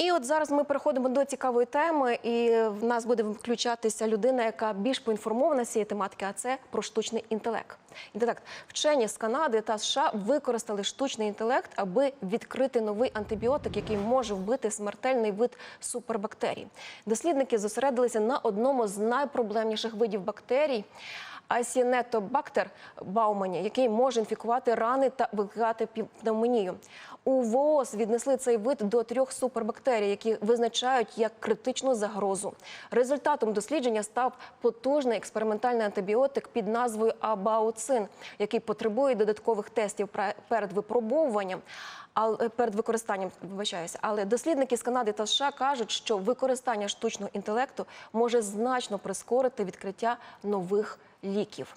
І от зараз ми переходимо до цікавої теми, і в нас буде включатися людина, яка більш поінформована з цієї тематики, а це про штучний інтелект. Інтелект вчені з Канади та США використали штучний інтелект, аби відкрити новий антибіотик, який може вбити смертельний вид супербактерій. Дослідники зосередилися на одному з найпроблемніших видів бактерій. Асінетобактер Баумані, який може інфікувати рани та викликати пневмонію. У ВООЗ віднесли цей вид до трьох супербактерій, які визначають як критичну загрозу. Результатом дослідження став потужний експериментальний антибіотик під назвою Абауцин, який потребує додаткових тестів перед випробовуванням. Але перед використанням вибачаюся, але дослідники з Канади та США кажуть, що використання штучного інтелекту може значно прискорити відкриття нових ліків.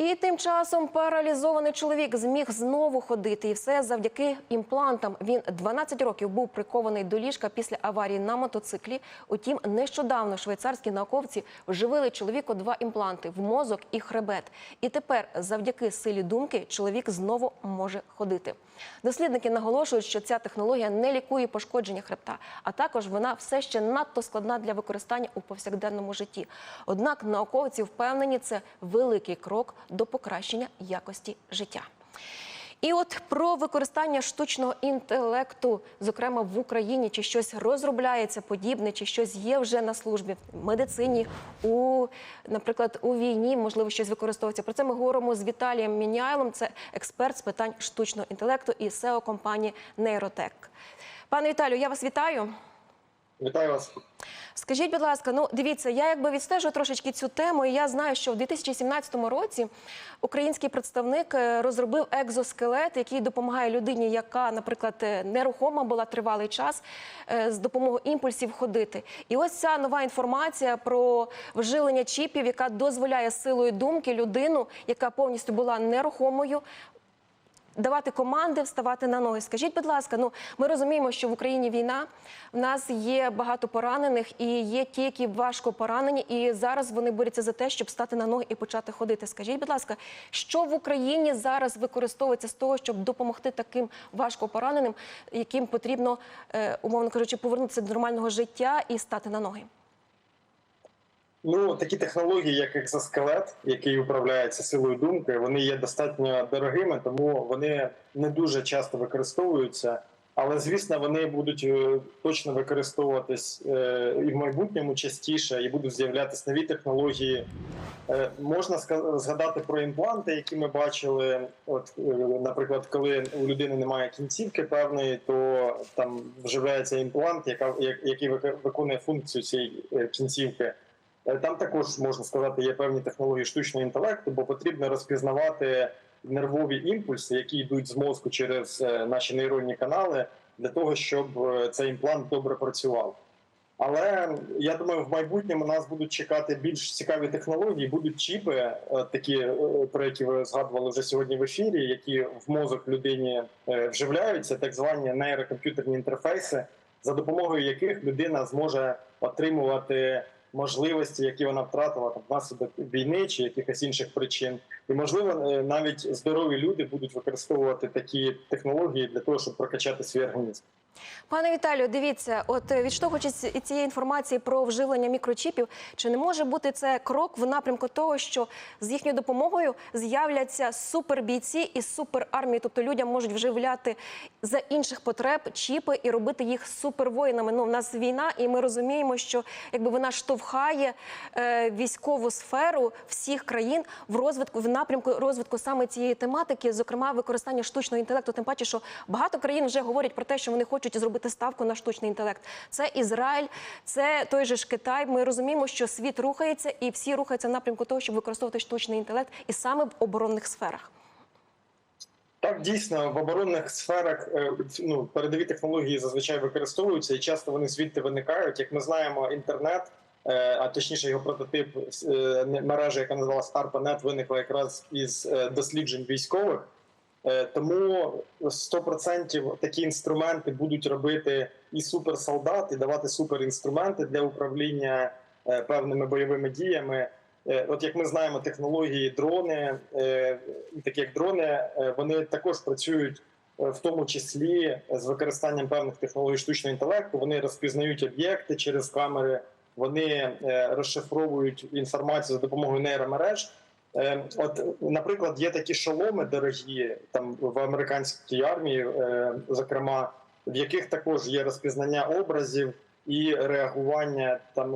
І тим часом паралізований чоловік зміг знову ходити, і все завдяки імплантам. Він 12 років був прикований до ліжка після аварії на мотоциклі. Утім, нещодавно швейцарські науковці вживили чоловіку два імпланти в мозок і хребет. І тепер, завдяки силі думки, чоловік знову може ходити. Дослідники наголошують, що ця технологія не лікує пошкодження хребта, а також вона все ще надто складна для використання у повсякденному житті. Однак науковці впевнені, це великий крок до покращення якості життя. І от про використання штучного інтелекту, зокрема в Україні, чи щось розробляється подібне, чи щось є вже на службі в медицині, у, наприклад, у війні, можливо, щось використовується. Про це ми говоримо з Віталієм Міняйлом, це експерт з питань штучного інтелекту і SEO компанії Нейротек. Пане Віталію, я вас вітаю. Вітаю вас. Скажіть, будь ласка, ну дивіться, я якби відстежую трошечки цю тему, і я знаю, що в 2017 році український представник е, розробив екзоскелет, який допомагає людині, яка, наприклад, е, нерухома була тривалий час, е, з допомогою імпульсів ходити. І ось ця нова інформація про вжилення чіпів, яка дозволяє силою думки людину, яка повністю була нерухомою, давати команди, вставати на ноги. Скажіть, будь ласка, ну ми розуміємо, що в Україні війна, в нас є багато поранених і є ті, які важко поранені, і зараз вони борються за те, щоб стати на ноги і почати ходити. Скажіть, будь ласка, що в Україні зараз використовується з того, щоб допомогти таким важко пораненим, яким потрібно, е, умовно кажучи, повернутися до нормального життя і стати на ноги? Ну такі технології, як екзоскелет, який управляється силою думки, вони є достатньо дорогими, тому вони не дуже часто використовуються. Але звісно, вони будуть е, точно використовуватись е, і в майбутньому частіше, і будуть з'являтися нові технології. Е, Можна згадати про імпланти, які ми бачили. От, наприклад, коли у людини немає кінцівки певної, то там вживляється імплант, яка, як- який вик- виконує функцію цієї кінцівки. Е, Там також можна сказати, є певні технології штучного інтелекту, бо потрібно розпізнавати нервові імпульси, які йдуть з мозку через е, наші нейронні канали, для того, щоб е, цей імплант добре працював. Але я думаю, в майбутньому нас будуть чекати більш цікаві технології. Будуть чіпи, такі про які ви згадували вже сьогодні в ефірі, які в мозок людині вживляються, так звані нейрокомп'ютерні інтерфейси, за допомогою яких людина зможе отримувати можливості, які вона втратила там внаслідок війни чи якихось інших причин. І можливо, е, навіть здорові люди будуть використовувати такі технології для того, щоб прокачати свій організм. Пане Віталію, дивіться, от е, відштовхуючись від цієї інформації про вживлення мікрочіпів, чи не може бути це крок в напрямку того, що з їхньою допомогою з'являться супербійці і суперармії, тобто людям можуть вживляти за інших потреб чіпи і робити їх супервоїнами. Ну, в нас війна, і ми розуміємо, що якби вона штовхає е, військову сферу всіх країн в розвитку в напрямку розвитку саме цієї тематики, зокрема використання штучного інтелекту. Тим паче, що багато країн вже говорять про те, що вони хочуть зробити ставку на штучний інтелект. Це Ізраїль, це той же ж Китай. Ми розуміємо, що світ рухається, і всі рухаються в напрямку того, щоб використовувати штучний інтелект, і саме в оборонних сферах. Так, дійсно, в оборонних сферах е, ну, передові технології зазвичай використовуються, і часто вони звідти виникають. Як ми знаємо, інтернет, е, а точніше його прототип е, мережа, яка називалась ARPANET, виникла якраз із досліджень військових. Е, Тому 100% такі інструменти будуть робити і суперсолдат, і давати суперінструменти для управління е, певними бойовими діями. Е, От як ми знаємо, технології дрони, такі як дрони, вони також працюють в тому числі з використанням певних технологій штучного інтелекту. Вони розпізнають об'єкти через камери, вони розшифровують інформацію за допомогою нейромереж. Е, От, наприклад, є такі шоломи дорогі там в американській армії, е, зокрема, в яких також є розпізнання образів і реагування там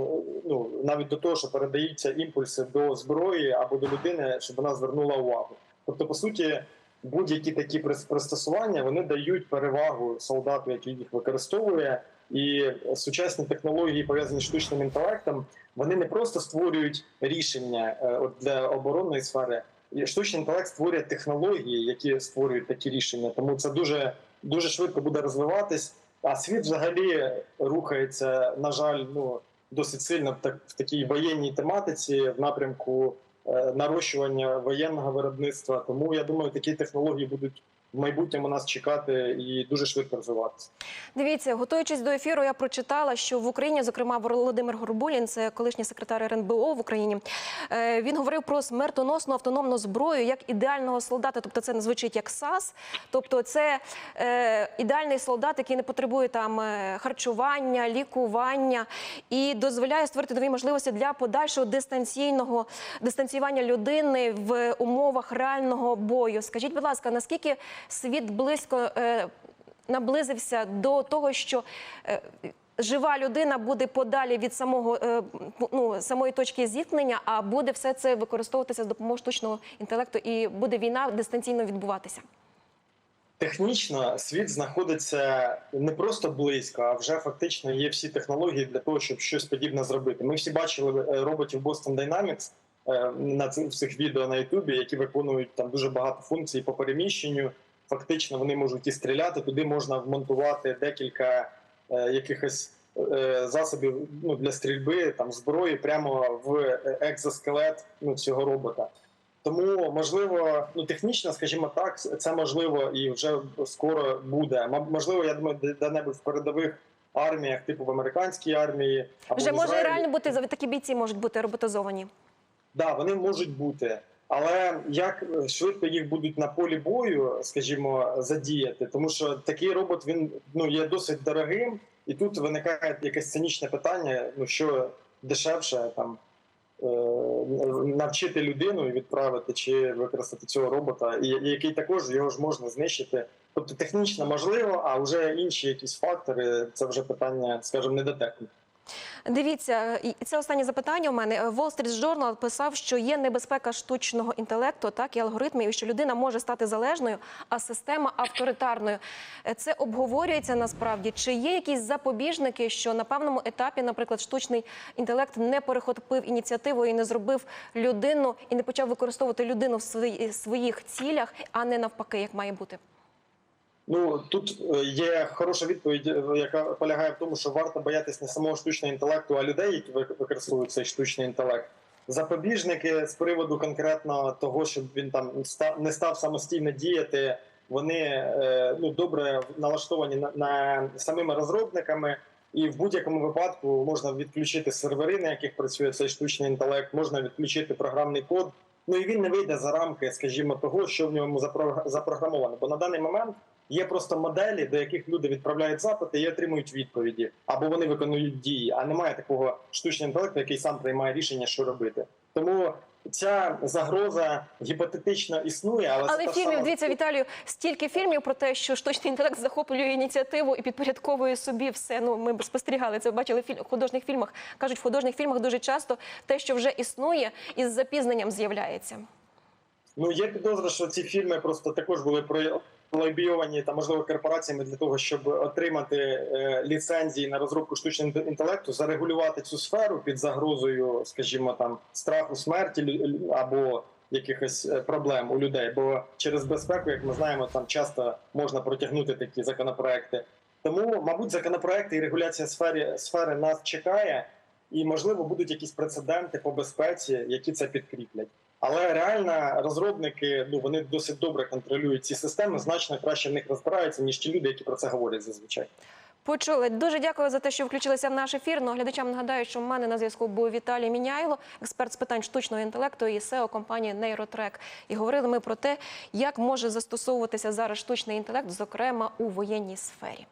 ну навіть до того, що передаються імпульси до зброї або до людини, щоб вона звернула увагу. Тобто, по суті, будь-які такі пристосування вони дають перевагу солдату, який їх використовує, і сучасні технології, пов'язані з штучним інтелектом, вони не просто створюють рішення е, для оборонної сфери. Штучний інтелект створює технології, які створюють такі рішення. Тому це дуже дуже швидко буде розвиватись. А світ взагалі рухається, на жаль, ну досить сильно в, так, в такій воєнній тематиці в напрямку нарощування воєнного виробництва. Тому я думаю, такі технології будуть в майбутньому нас чекати і дуже швидко розвиватися. Дивіться, готуючись до ефіру, я прочитала, що в Україні, зокрема, Володимир Горбулін, це колишній секретар РНБО в Україні. е, Він говорив про смертоносну автономну зброю як ідеального солдата. Тобто, це не звучить як САС. Тобто, це е, ідеальний солдат, який не потребує там е, харчування, лікування і дозволяє створити нові можливості для подальшого дистанційного дистанційного дистанціювання людини в умовах реального бою. Скажіть, будь ласка, наскільки світ близько е, наблизився до того, що е, жива людина буде подалі від самого е, ну, самої точки зіткнення, а буде все це використовуватися з допомогою штучного інтелекту, і буде війна дистанційно відбуватися. Технічно світ знаходиться не просто близько, а вже фактично є всі технології для того, щоб щось подібне зробити. Ми всі бачили е, роботів Boston Dynamics на цих цих відео на Ютубі, які виконують там дуже багато функцій по переміщенню. Фактично вони можуть і стріляти. Туди можна вмонтувати декілька е, якихось е, засобів ну, для стрільби, там зброї прямо в е, екзоскелет ну, цього робота. Тому можливо, ну технічно, скажімо так, це можливо і вже скоро буде. Можливо, я думаю, де- де-небудь в передових арміях, типу в американській армії, або Вже може реально бути такі бійці можуть бути роботизовані. Да, вони можуть бути. Але як швидко їх будуть на полі бою, скажімо, задіяти, тому що такий робот він ну є досить дорогим, і тут виникає якесь цинічне питання: ну що дешевше там е, навчити людину і відправити чи використати цього робота, і який також його ж можна знищити. Тобто технічно можливо, а вже інші якісь фактори це вже питання, скажімо, не до техніки. Дивіться, це останнє запитання у мене. Wall Street Journal писав, що є небезпека штучного інтелекту, так і алгоритмів, і що людина може стати залежною, а система авторитарною. Це обговорюється насправді. Чи є якісь запобіжники, що на певному етапі, наприклад, штучний інтелект не перехопив ініціативу і не зробив людину і не почав використовувати людину в своїх цілях, а не навпаки, як має бути? Ну тут е, є хороша відповідь, е, яка полягає в тому, що варто боятись не самого штучного інтелекту, а людей, які ви- використовують цей штучний інтелект. Запобіжники з приводу конкретно того, щоб він там не став самостійно діяти, вони е, ну добре налаштовані на, на самими розробниками, і в будь-якому випадку можна відключити сервери, на яких працює цей штучний інтелект, можна відключити програмний код. Ну і він не вийде за рамки, скажімо, того, що в ньому запро- запрограмовано. Бо на даний момент є просто моделі, до яких люди відправляють запити і отримують відповіді, або вони виконують дії. А немає такого штучного інтелекту, який сам приймає рішення, що робити. Тому ця загроза гіпотетично існує, але, Але фільмів, сама- дивіться, Віталію, стільки фільмів про те, що штучний інтелект захоплює ініціативу і підпорядковує собі все. Ну, ми спостерігали це, бачили в філь- в художніх фільмах. Кажуть, в художніх фільмах дуже часто те, що вже існує, із запізненням з'являється. Ну є підозра, що ці фільми просто також були про. Лобійовані та можливо корпораціями для того, щоб отримати е, ліцензії на розробку штучного інтелекту, зарегулювати цю сферу під загрозою, скажімо, там страху смерті або якихось е, проблем у людей. Бо через безпеку, як ми знаємо, там часто можна протягнути такі законопроекти. Тому, мабуть, законопроекти і регуляція сфери сфери нас чекає, і можливо будуть якісь прецеденти по безпеці, які це підкріплять. Але реально розробники ну вони досить добре контролюють ці системи, значно краще в них розбираються, ніж ті люди, які про це говорять зазвичай. Почули. Дуже дякую за те, що включилися в наш ефір. Ну, глядачам нагадаю, що в мене на зв'язку був Віталій Міняйло, експерт з питань штучного інтелекту і SEO компанії Нейротрек. І говорили ми про те, як може застосовуватися зараз штучний інтелект, зокрема у воєнній сфері.